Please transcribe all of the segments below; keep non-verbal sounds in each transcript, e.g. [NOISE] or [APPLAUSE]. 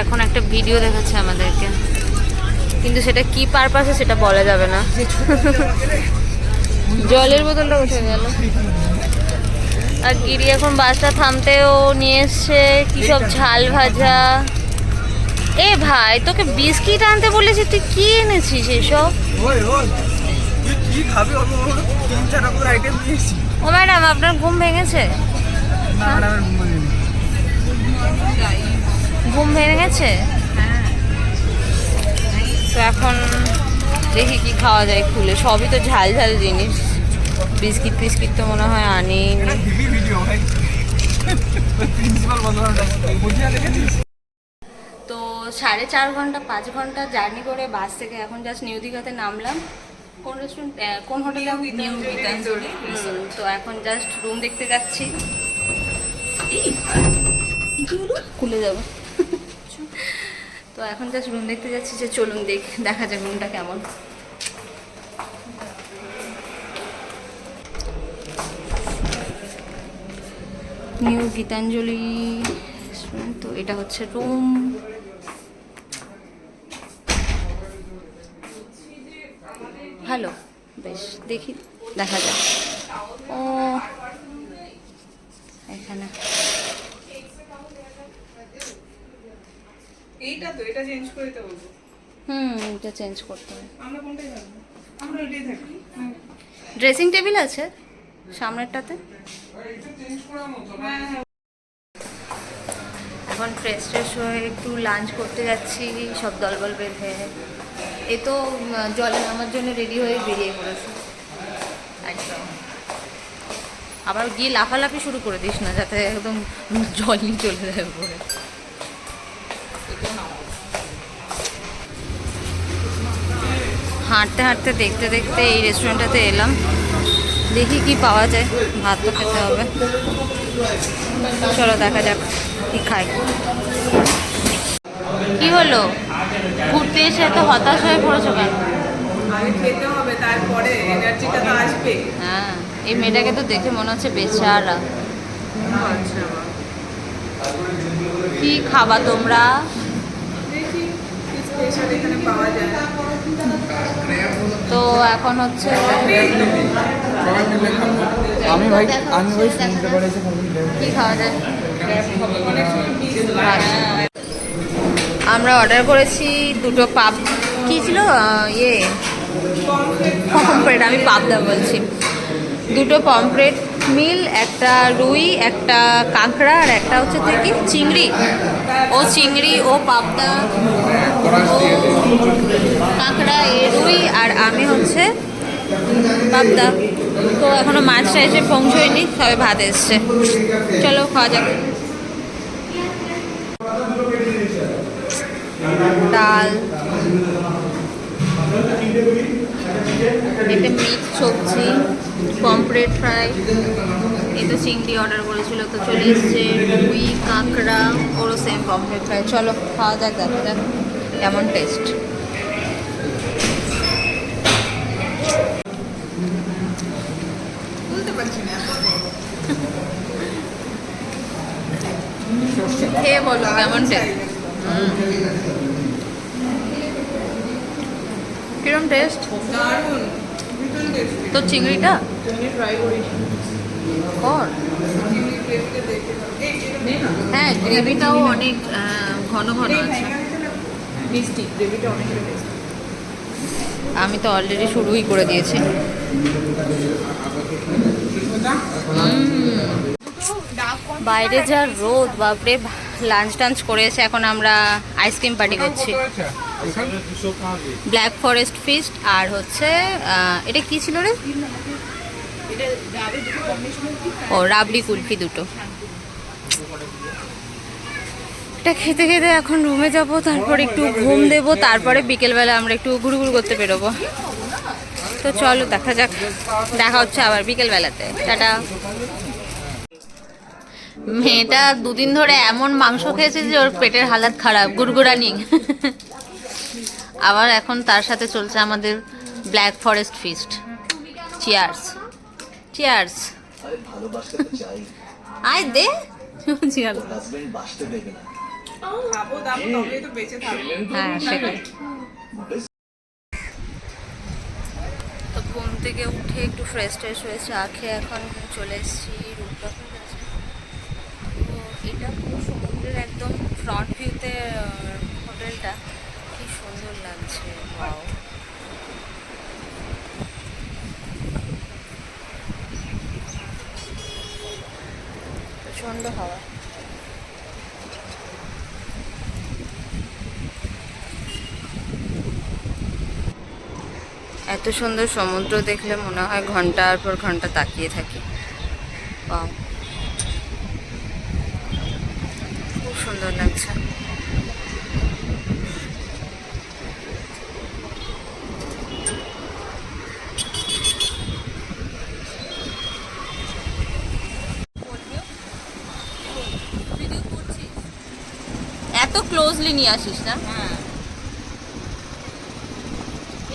এখন একটা ভিডিও দেখাচ্ছে আমাদেরকে। কিন্তু সেটা কি পারপাসে সেটা বলা যাবে না। [LAUGHS] জলের বোতলটা উঠে গেল। আর গিরি এখন বাসটা থামতেও নিয়ে এসছে। কি সব ঝাল ভাজা। এ ভাই তোকে বিস্কিট আনতে বলেছি তুই কি এনেছিস এসব? ওই ওই তুই কি খাবি? অল্প অল্প তিন চার রকমের আইটেম নিয়েছি। ও ম্যাডাম আপনার ঘুম ভেঙেছে? ঘুম ঘুম ভেঙে গেছে তো এখন দেখি কি খাওয়া যায় খুলে। সবই তো ঝাল ঝাল জিনিস। বিস্কিট ফিস্কিট তো মনে হয় দেখেছিস তো সাড়ে চার ঘণ্টা পাঁচ ঘণ্টা জার্নি করে বাস থেকে এখন জাস্ট নিউ দীঘাতে নামলাম। কোন রেস্টুরেন্ট কোন হোটেলে নিউ গীতাঞ্জলি তো এখন জাস্ট রুম দেখতে যাচ্ছি। খুলে যাবে। তো এখন জাস্ট রুম দেখতে যাচ্ছি যে চলুন দেখ দেখা যাক রুমটা কেমন। নিউ গীতাঞ্জলি তো এটা হচ্ছে রুম। ভালো বেশ দেখি দেখা যাক। ও এখানে। এইটা তো এটা চেঞ্জ করে দিতে বলব। হুম এটা চেঞ্জ করতে হবে। আমরা কোনটাই আমরা এটাই থাকি। ড্রেসিং টেবিল আছে? সামনেরটাতে? হ্যাঁ হ্যাঁ। এখন ফ্রেশ ট্রেশ হয়ে একটু লাঞ্চ করতে যাচ্ছি সব দলবল হয়ে এ তো জলে নামার জন্য রেডি হয়ে বেরিয়ে পড়েছে। একদম। আবার গিয়ে লাফালাফি শুরু করে দিস না যাতে একদম জলই চলে যায় উপরে। হাঁটতে হাঁটতে দেখতে দেখতে এই রেস্টুরেন্টটাতে এলাম। দেখি কি পাওয়া যায়। ভাত তো খেতে হবে। চলো দেখা যাক কি খাই। কি হলো? ঘুরতে এসে এত হতাশ হয়ে পড়েছো কেন? আগে খেতে হবে তারপরে এনার্জিটা তো আসবে। হ্যাঁ এই মেয়েটাকে তো দেখে মনে হচ্ছে বেচারা। আচ্ছা কি খাবা তোমরা? স্পেশাল এখানে পাওয়া আমি ভাই আমি ভাই শুনতে যায় আমরা অর্ডার করেছি দুটো পাপ কি ছিল? ইয়ে। পমফ্রেট, আমি পাবদা বলছি। দুটো পমফ্রেট, মিল, একটা রুই, একটা কাঁকড়া, আর একটা হচ্ছে তুই কি? চিংড়ি। ও চিংড়ি, ও পাবদা, ও কাঁকড়া, এ রুই, আর আমি হচ্ছে পাবদা। তো এখনও মাছটা এসে পৌঁছয়নি সবে ভাত এসছে। চলো, খাওয়া যাক। ডাল। একটা মিক্স সবজি পমফ্রেট ফ্রাই এই তো চিংড়ি অর্ডার করেছিল, তো চলে এসছে রুই, কাঁকড়া, ওরও সেম পমফ্রেট ফ্রাই চলো, খাওয়া যাক দেখা যাক কেমন টেস্ট বুঝতে পারছি না। খেয়ে বলো কেমন টেস্ট কিরম টেস্ট দারুণ। তো চিংড়িটা? হ্যাঁ গ্রেভিটাও অনেক ঘন ঘন আছে। মিষ্টি। গ্রেভিটা অনেকটা আমি তো অলরেডি শুরুই করে দিয়েছি। বাইরে যা রোদ, বাপরে লাঞ্চ টাঞ্চ করেছে, এখন আমরা আইসক্রিম পার্টি করছি। ব্ল্যাক ফরেস্ট ফিস্ট আর হচ্ছে এটা কি ছিল রে? ও, রাবড়ি কুলফি দুটো। এটা খেতে খেতে এখন রুমে যাব, তারপর একটু ঘুম দেব, তারপরে বিকেলবেলা আমরা একটু ঘুরু ঘুরু করতে বেরোবো। তো চলো দেখা যাক। দেখা হচ্ছে আবার বিকেলবেলাতে। টাটা। মেয়েটা দুদিন ধরে এমন মাংস খেয়েছে যে ওর পেটের হালাত খারাপ, গুড়গুড়ানি। আবার এখন তার সাথে চলছে আমাদের black forest feast cheers cheers আয় দে। হ্যাঁ সেটাই তো ঘুম থেকে উঠে একটু ফ্রেশ ট্রেশ হয়ে চা খেয়ে এখন চলে এসেছি রূপটা তো এটা পুরো সমুদ্রের একদম ফ্রন্ট ভিউতে হোটেলটা। কি সুন্দর লাগছে ওয়াও প্রচণ্ড হাওয়া। এত সুন্দর সমুদ্র দেখলে মনে হয় ঘণ্টার পর ঘণ্টা তাকিয়ে থাকি. খুব সুন্দর লাগছে। এত ক্লোজলি নিয়ে আসিস না? হ্যাঁ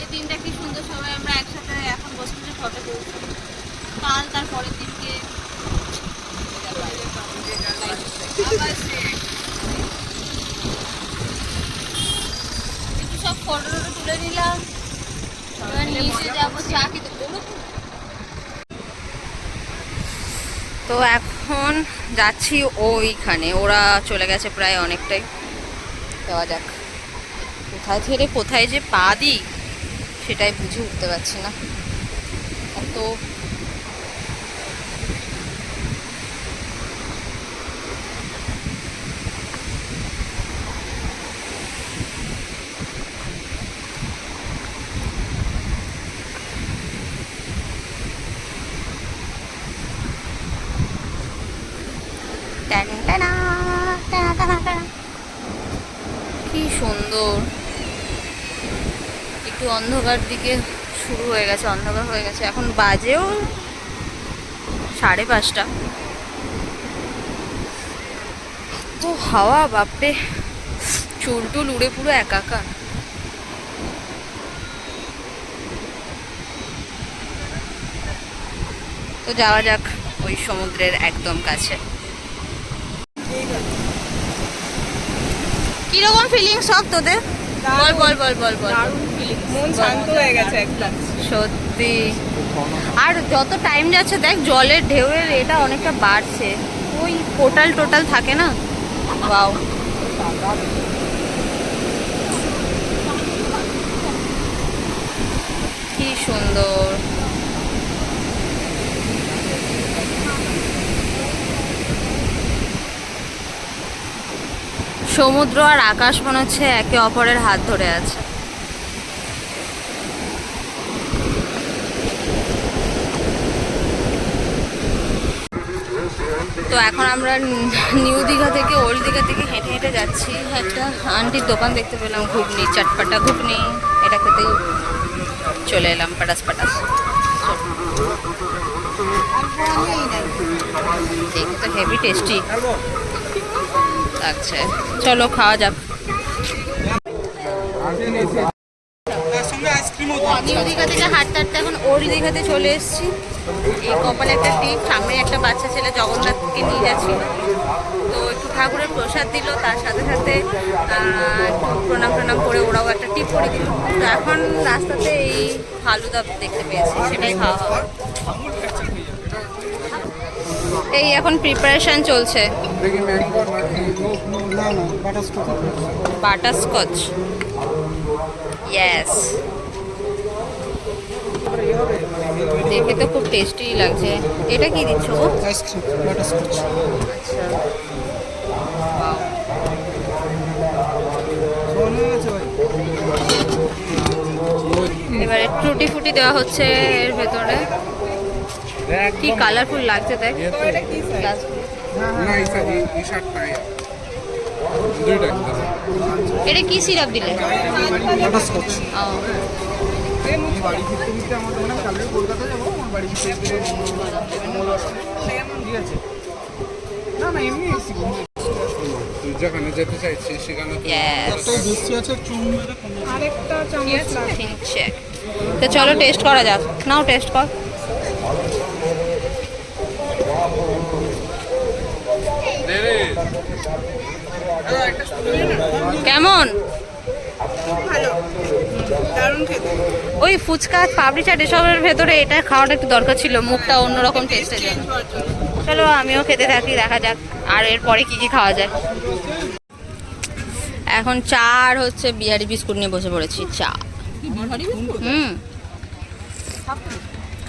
এই দিনটা কি সুন্দর সবাই আমরা একসাথে এখন কাল তার পরের দিনকে একটু সব ফটো টটো তুলে নিলাম। এবার নিচে যাব চা খেতে। তো। এখন যাচ্ছি ওইখানে। ওরা চলে গেছে প্রায় অনেকটাই। দেওয়া যাক। কোথায় থেকে কোথায় যে পা দিই সেটাই বুঝে উঠতে পারছি না। টানা। কি সুন্দর একটু অন্ধকার দিকে শুরু হয়ে গেছে, অন্ধকার হয়ে গেছে। এখন বাজেও সাড়ে পাঁচটা। তো হাওয়া, বাপরে! চুল টুল উড়ে পুরো একাকার। তো যাওয়া যাক ওই সমুদ্রের একদম কাছে। কীরকম ফিলিংস সব তোদের? বল বল বল বল বল সত্যি। আর যত টাইম যাচ্ছে, দেখ, জলের ঢেউয়ের এটা অনেকটা বাড়ছে। ওই পোটাল টোটাল থাকে না? বাও কি সুন্দর। সমুদ্র আর আকাশ মনে হচ্ছে একে অপরের হাত ধরে আছে। তো এখন আমরা নিউ দীঘা থেকে, ওল্ড দীঘা থেকে হেঁটে হেঁটে যাচ্ছি। একটা আন্টির দোকান দেখতে পেলাম, ঘুগনি, চাটপাটা ঘুগনি। এটা খেতেই চলে এলাম, পাটাস পাটাস। তো হেভি টেস্টি লাগছে চলো খাওয়া যাক। নিউ দীঘা থেকে হাঁটতে হাঁটতে এখন ওল্ড দীঘাতে চলে এসেছি। এই কপালে একটা টিপ সামনে একটা বাচ্চা ছেলে জগন্নাথকে নিয়ে যাচ্ছিল। তো একটু ঠাকুরের প্রসাদ দিল, তার সাথে সাথে প্রণাম প্রণাম করে ওরাও একটা টিপ করে তো এখন রাস্তাতে এই ফালুদা দেখতে পেয়েছি, সেটাই খাওয়া এই এখন প্রিপারেশন চলছে। বাটারস্কচ ইয়েস দেখে তো খুব টেস্টি লাগছে। এটা কি দিচ্ছ আইসক্রিম বাটারস্কচ আচ্ছা। এবারে টুটি ফুটি দেওয়া হচ্ছে এর ভেতরে। কি কালারফুল লাগছে দেখ। এটা কি সিরাপ দিলে? আমি বাড়ি ফিরতে ফিরতে আমার মনে কালকে কলকাতা যাব আমার বাড়ি ফিরতে ফিরতে ঠিক আছে। না না এমনি এসছি তুই যেখানে যেতে চাইছিস সেখানে আরেকটা চামচ লাগবে. তো চলো টেস্ট করা যাক। নাও টেস্ট কর। কেমন? ভালো। ওই ফুচকা পাপড়ি চাট এসবের ভেতরে এটা খাওয়াটা একটু দরকার ছিল মুখটা অন্যরকম টেস্টের জন্য চলো আমিও খেতে থাকি দেখা যাক আর এরপরে কি কি খাওয়া যায়। এখন চা আর হচ্ছে বিহারি বিস্কুট নিয়ে বসে পড়েছি চা। হুম।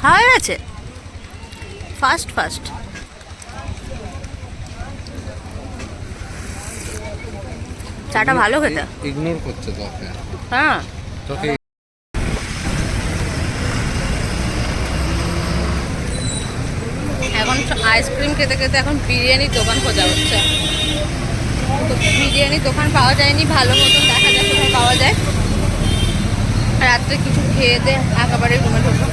খাওয়া গেছে? ফাস্ট ফাস্ট চাটা ভালো খেতে। ইগনোর করছে তোকে হ্যাঁ। এখন আইসক্রিম খেতে খেতে এখন বিরিয়ানির দোকান খোঁজা হচ্ছে। তো বিরিয়ানির দোকান পাওয়া যায়নি, ভালো মতন দেখা যায় কোথায় পাওয়া যায়। রাত্রে কিছু খেয়ে দে একেবারে রুমে ঢুকবো।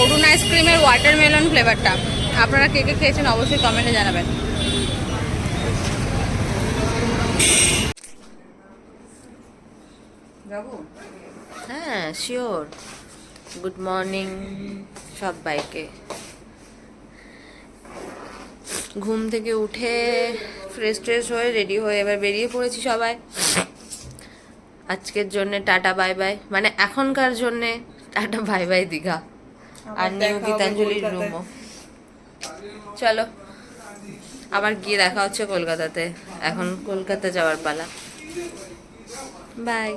অরুণ আইসক্রিমের ওয়াটারমেলন ফ্লেভারটা আপনারা কে কে খেয়েছেন অবশ্যই কমেন্টে জানাবেন। হ্যাঁ শিওর গুড মর্নিং সবাইকে। ঘুম থেকে উঠে ফ্রেশ ট্রেশ হয়ে রেডি হয়ে এবার বেরিয়ে পড়েছি সবাই। আজকের জন্য টাটা বাই বাই মানে এখনকার জন্যে টাটা বাই বাই দীঘা। আর নিউ গীতাঞ্জলির রুমও চলো। আবার গিয়ে দেখা হচ্ছে কলকাতাতে। এখন কলকাতা যাওয়ার পালা। বাই